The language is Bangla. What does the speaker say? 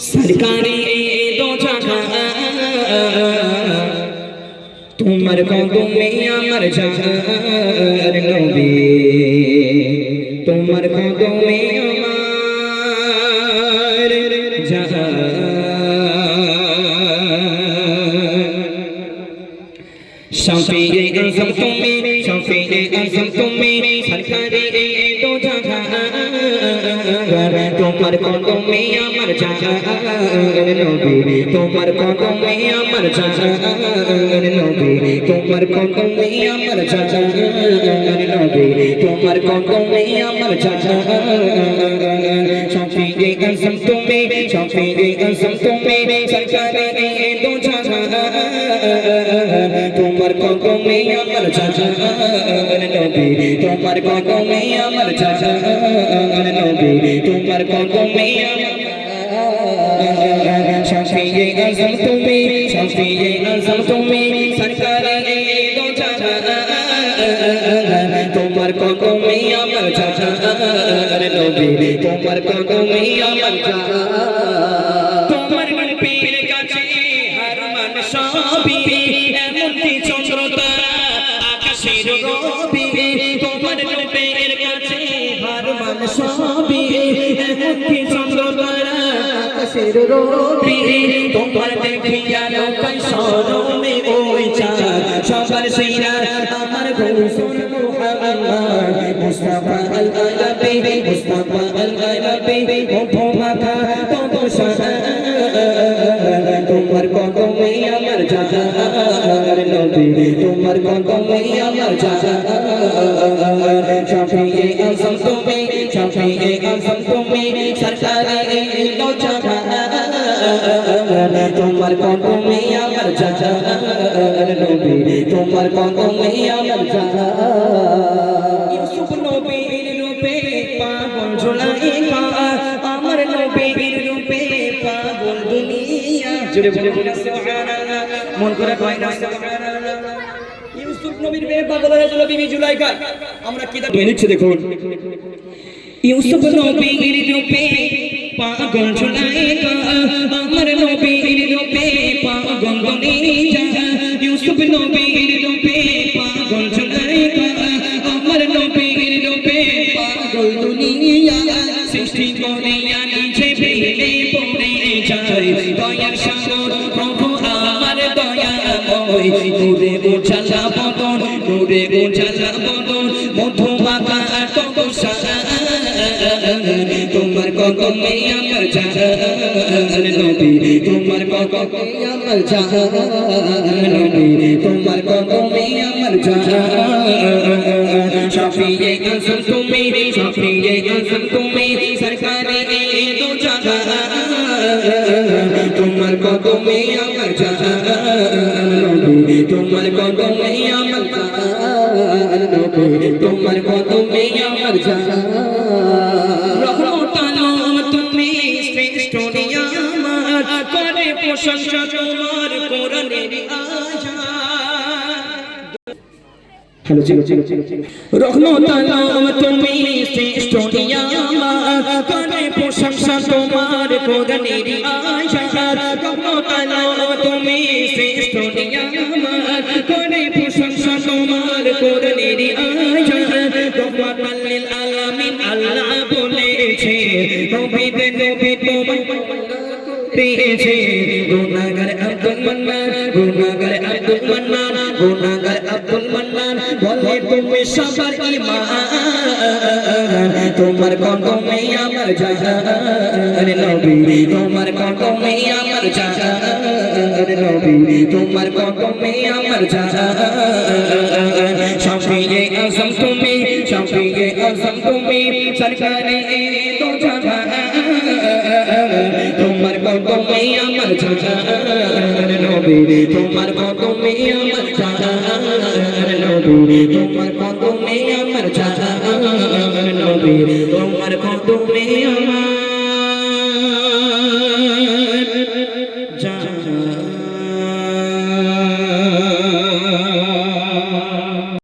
सरकारी दो तुमर कदम में अमर जार नबी तुमर कदम में अमर शफी असम तुम्हें शफी असम तुम्हें सरकारी दो जगह तुमर को तुम मियाँ मर जाएगा अंगन नबी तुमर को तो मियाँ मर जाएगा अंगन तुमर को तुम मियाँ मर जाएगा अंगन नबी तुमर को तुम मियाँ मर जाएगा छपी दे कसम तुम पे छपी दे कसम तुम पे संचार नहीं दो जाना। তোমার কদমে আমার জাজান নবী। তোমার কদমে আমার জাজান নবী। তোমার কদমে শাফিয়ে আজম তুমি, শাফিয়ে আজম তুমি সরকারে দো জাহান তোমার কদমে আমার জাজান নবী। তোমার কদমে আমার জাজান রবি তোমার রূপের কাছে হার জাহার তোমার কদমে আমার জাহার শাফিয়ে আজম তুমি শাফিয়ে আজম তুমি, সরকারে দো জাহান। তোমার কদমে আমার জাহার নবী, তোমার কদমে আমার জাহার ইউসুফ নবীর রূপে পাগল জুলাইখা আমার নবীর রূপে পাগল দুনিয়া। জুড়ে বলে বলে, সুবহানাল্লাহ। মন করে কয় না, সুবহানাল্লাহ। নবীর মেয়ে পাগল হয়েছিল বিবি জুলাইখা আমরা কি দেখছি দেখুন। ইউসুফ নবীর রূপে পাগল জুলাইখা আমার নবীর রূপে পাগল দুনিয়া ইউসুফ নবীর রূপে পাগল জুলাইখা আমার নবীর রূপে পাগল দুনিয়া সৃষ্টি করিয়া নূরে উজালা বদন মধুমাখা তপসা তোমার কদমে আমার জাহান নবী, তোমার কদমে আমার জাহান নবী, তোমার কদমে আমার জাহান। শাফিয়ে আজম তুমি শাফিয়ে আজম তুমি, সরকারে দো জাহান। তোমার কদমে আমার জাহান নবী, তোমার কদমে আমার নবী তোমার কদমে আমার জাহান রহমতালাম তুমি শ্রেষ্ঠ নিয়ামত করে প্রশংসা তোমার কোরআনের হ্যালো চিলো তুমি শ্রেষ্ঠ নিয়ামত করে প্রশংসা তোমার কোরআনের আয়াত রহমতালাম তুমি শ্রেষ্ঠ নবীতে নবী তোমায় পেয়েছে গুনাহগার আব্দুল মান্নান গুনাহগার আব্দুল মান্নান গুনাহগার আব্দুল মান্নান বলে তুমি সবার ঈমান তোমার কদমে আমার জাহান নবী তোমার কদমে আমার জাহান নবী তোমার কদমে আমার জাহান শাফিয়ে আজম তুমি শাফিয়ে আজম তুমি সরকারে নবী তোমার কদমে আমার চাচার নবী তোমার কদমে আমার চাচার নবী তোমার কদমে আমার